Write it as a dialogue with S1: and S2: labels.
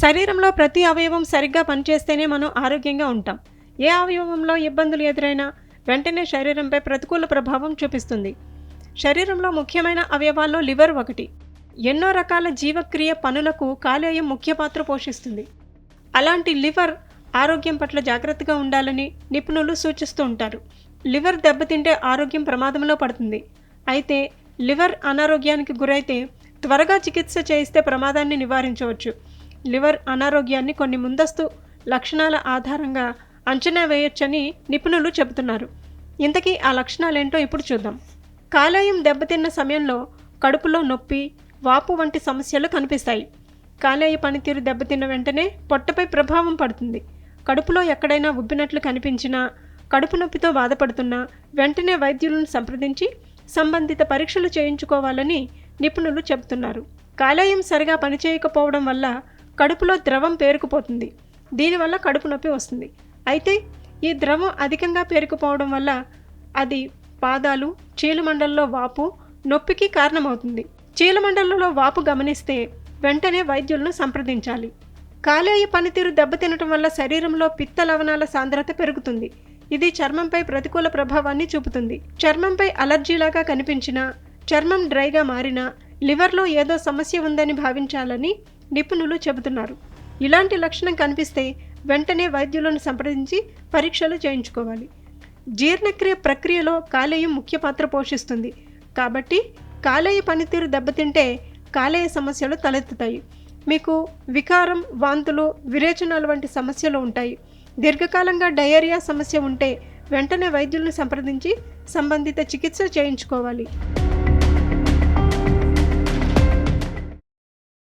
S1: శరీరంలో ప్రతి అవయవం సరిగ్గా పనిచేస్తేనే మనం ఆరోగ్యంగా ఉంటాం. ఏ అవయవంలో ఇబ్బందులు ఎదురైనా వెంటనే శరీరంపై ప్రతికూల ప్రభావం చూపిస్తుంది. శరీరంలో ముఖ్యమైన అవయవాల్లో లివర్ ఒకటి. ఎన్నో రకాల జీవక్రియ పనులకు కాలేయం ముఖ్య పాత్ర పోషిస్తుంది. అలాంటి లివర్ ఆరోగ్యం పట్ల జాగ్రత్తగా ఉండాలని నిపుణులు సూచిస్తూ ఉంటారు. లివర్ దెబ్బతింటే ఆరోగ్యం ప్రమాదంలో పడుతుంది. అయితే లివర్ అనారోగ్యానికి గురైతే త్వరగా చికిత్స చేయిస్తే ప్రమాదాన్ని నివారించవచ్చు. లివర్ అనారోగ్యాన్ని కొన్ని ముందస్తు లక్షణాల ఆధారంగా అంచనా వేయొచ్చని నిపుణులు చెబుతున్నారు. ఇంతకీ ఆ లక్షణాలేంటో ఇప్పుడు చూద్దాం. కాలేయం దెబ్బతిన్న సమయంలో కడుపులో నొప్పి వాపు వంటి సమస్యలు కనిపిస్తాయి. కాలేయ పనితీరు దెబ్బతిన్న వెంటనే పొట్టపై ప్రభావం పడుతుంది. కడుపులో ఎక్కడైనా ఉబ్బినట్లు కనిపించినా కడుపు నొప్పితో బాధపడుతున్నా వెంటనే వైద్యులను సంప్రదించి సంబంధిత పరీక్షలు చేయించుకోవాలని నిపుణులు చెబుతున్నారు. కాలేయం సరిగా పనిచేయకపోవడం వల్ల కడుపులో ద్రవం పేరుకుపోతుంది. దీనివల్ల కడుపు నొప్పి వస్తుంది. అయితే ఈ ద్రవం అధికంగా పేరుకుపోవడం వల్ల అది పాదాలు చీలమండల్లో వాపు నొప్పికి కారణమవుతుంది. చీలమండలలో వాపు గమనిస్తే వెంటనే వైద్యులను సంప్రదించాలి. కాలేయ పనితీరు దెబ్బతినటం వల్ల శరీరంలో పిత్త లవణాల సాంద్రత పెరుగుతుంది. ఇది చర్మంపై ప్రతికూల ప్రభావాన్ని చూపుతుంది. చర్మంపై అలర్జీలాగా కనిపించినా చర్మం డ్రైగా మారినా లివర్లో ఏదో సమస్య ఉందని భావించాలని నిపుణులు చెబుతున్నారు. ఇలాంటి లక్షణం కనిపిస్తే వెంటనే వైద్యులను సంప్రదించి పరీక్షలు చేయించుకోవాలి. జీర్ణక్రియ ప్రక్రియలో కాలేయం ముఖ్య పాత్ర పోషిస్తుంది. కాబట్టి కాలేయ పనితీరు దెబ్బతింటే కాలేయ సమస్యలు తలెత్తుతాయి. మీకు వికారం వాంతులు విరేచనాలు వంటి సమస్యలు ఉంటాయి. దీర్ఘకాలంగా డయేరియా సమస్య ఉంటే వెంటనే వైద్యులను సంప్రదించి సంబంధిత చికిత్స చేయించుకోవాలి.